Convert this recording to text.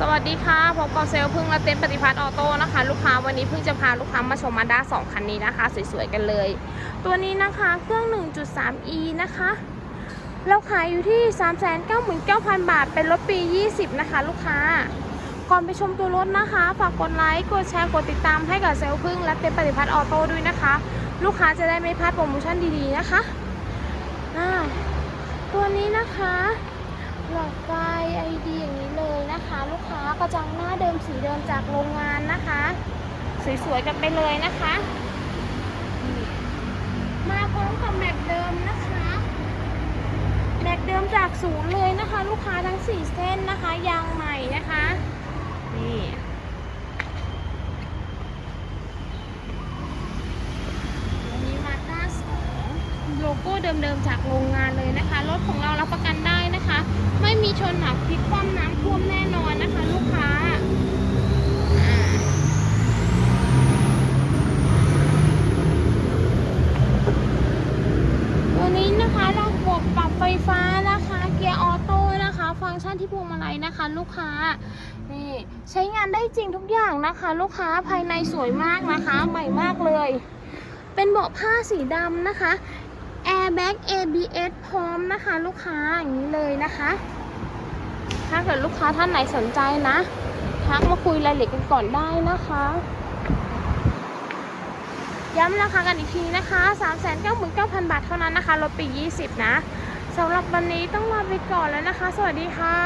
สวัสดีค่ะพบกับเซลพึ่งและเต็นปฏิพัฒน์ออโต้นะคะ ลูกค้าวันนี้เพิ่งจะพาลูกค้ามาชมมาด้า2คันนี้นะคะ สวยๆกันเลย ตัวนี้นะคะเครื่อง 1.3e นะคะเราขายอยู่ที่ 399,000 บาท เป็นรถปี 20 นะคะ ลูกค้า ก่อนไปชมตัวรถนะคะ ฝากกดไลค์ กดแชร์ กดติดตามให้กับเซลพึ่งและเต็นปฏิพัฒน์ออโต้ด้วยนะคะ ลูกค้าจะได้ไม่พลาดโปรโมชั่นดีๆนะคะตัวนี้นะคะหลอดไฟ ID อย่างนี้ นะคะ ลูกค้ากระจังหน้าเดิมสีเดิมจากโรงงานนะคะ สวยๆกันไปเลยนะคะ มาพร้อมกับแม็กเดิมนะคะแม็กเดิมจากศูนย์เลยนะคะ ลูกค้าทั้ง4เส้นนะคะยางใหม่นะคะนี่วันนี้มาสองโลโก้เดิมๆจากโรงงานเลยนะคะ รถของเรารับประกันได้นะคะ นหนักพลิกคว่ำน้ำท่วมแน่นอนนะคะ ลูกค้าอ่าตัวนี้นะคะเราบวกปรับไฟฟ้านะคะ เกียร์ออโต้นะคะ ฟังก์ชันที่พวงมาลัยนะคะ ลูกค้านี่ใช้งานได้จริงทุกอย่างนะคะ ลูกค้าภายในสวยมากนะคะใหม่มากเลย เป็นเบาะผ้าสีดำนะคะ Airbag ABS พร้อมนะคะ ลูกค้าอย่างนี้เลยนะคะ ถ้าเกิดลูกค้าท่านไหนสนใจนะทักมาคุยรายละเอียดกันก่อนได้นะคะ ย้ำราคากันอีกทีนะคะ399,000 บาทเท่านั้นนะคะลดไป 20 นะสำหรับวันนี้ต้องลาไปก่อนแล้วนะคะ สวัสดีค่ะ